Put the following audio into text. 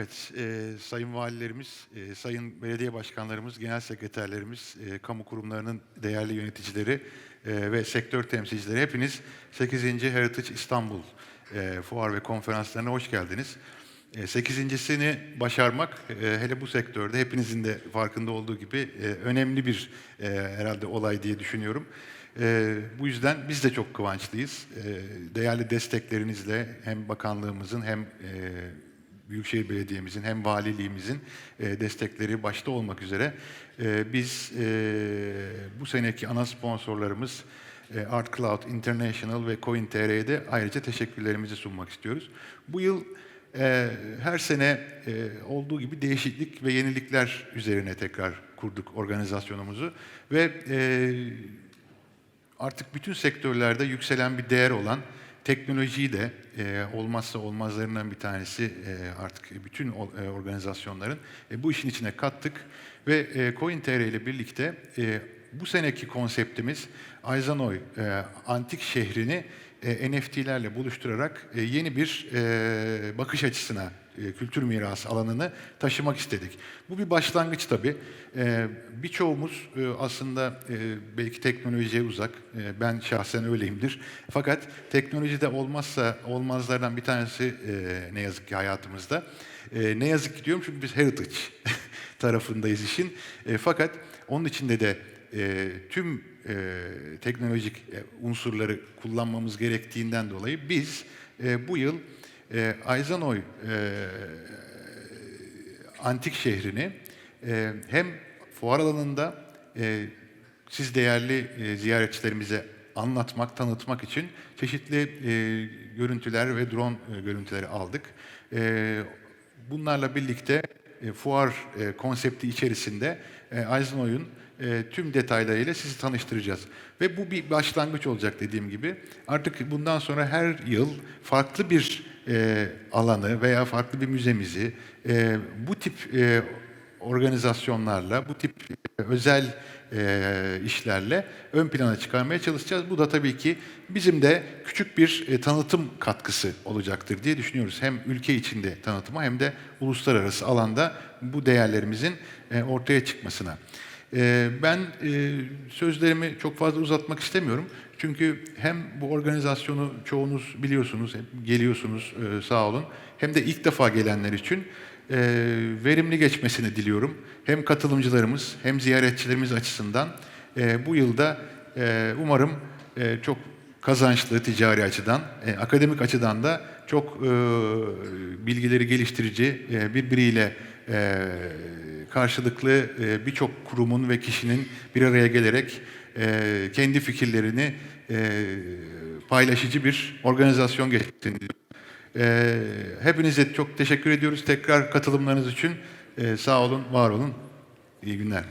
Evet, e, sayın valilerimiz, e, sayın belediye başkanlarımız, genel sekreterlerimiz, e, kamu kurumlarının değerli yöneticileri e, ve sektör temsilcileri hepiniz 8. Heritage İstanbul e, fuar ve konferanslarına hoş geldiniz. E, Sekizincisini başarmak e, hele bu sektörde hepinizin de farkında olduğu gibi e, önemli bir e, herhalde olay diye düşünüyorum. E, bu yüzden biz de çok kıvançlıyız. E, değerli desteklerinizle hem bakanlığımızın hem e, Büyükşehir Belediye'mizin hem valiliğimizin e, destekleri başta olmak üzere e, biz e, bu seneki ana sponsorlarımız e, Art Cloud International ve CoinTR'ye ayrıca teşekkürlerimizi sunmak istiyoruz. Bu yıl her sene olduğu gibi değişiklik ve yenilikler üzerine tekrar kurduk organizasyonumuzu ve artık bütün sektörlerde yükselen bir değer olan teknolojiyi de e, olmazsa olmazlarından bir tanesi e, artık bütün e, organizasyonların e, bu işin içine kattık ve e, CoinTR ile birlikte e, bu seneki konseptimiz Ayzanoy e, antik şehrini e, NFT'lerle buluşturarak e, yeni bir e, bakış açısına e, kültür mirası alanını taşımak istedik. Bu bir başlangıç tabii. E, birçoğumuz e, aslında e, belki teknolojiye uzak. E, ben şahsen öyleyimdir. Fakat teknolojide olmazsa olmazlardan bir tanesi e, ne yazık ki hayatımızda. E, ne yazık ki diyorum çünkü biz heritage tarafındayız işin. E, fakat onun içinde de e, tüm e, teknolojik e, unsurları kullanmamız gerektiğinden dolayı biz e, bu yıl e, Ayzanoy e, antik şehrini e, hem fuar alanında e, siz değerli e, ziyaretçilerimize anlatmak, tanıtmak için çeşitli e, görüntüler ve drone e, görüntüleri aldık. E, bunlarla birlikte e, fuar e, konsepti içerisinde e, e, tüm detaylarıyla sizi tanıştıracağız. Ve bu bir başlangıç olacak dediğim gibi. Artık bundan sonra her yıl farklı bir alanı veya farklı bir müzemizi bu tip organizasyonlarla, bu tip e, özel e, işlerle ön plana çıkarmaya çalışacağız. Bu da tabii ki bizim de küçük bir e, tanıtım katkısı olacaktır diye düşünüyoruz. Hem ülke içinde tanıtıma hem de uluslararası alanda bu değerlerimizin e, ortaya çıkmasına. E, ben e, sözlerimi çok fazla uzatmak istemiyorum. Çünkü hem bu organizasyonu çoğunuz biliyorsunuz, geliyorsunuz e, sağ olun. Hem de ilk defa gelenler için e, verimli geçmesini diliyorum. Hem katılımcılarımız hem ziyaretçilerimiz açısından e, bu yılda e, umarım e, çok kazançlı ticari açıdan, e, akademik açıdan da çok e, bilgileri geliştirici, e, birbiriyle e, karşılıklı e, birçok kurumun ve kişinin bir araya gelerek e, kendi fikirlerini e, paylaşıcı bir organizasyon geçtiğini e, hepinize çok teşekkür ediyoruz tekrar katılımlarınız için. E, sağ olun, var olun. İyi günler.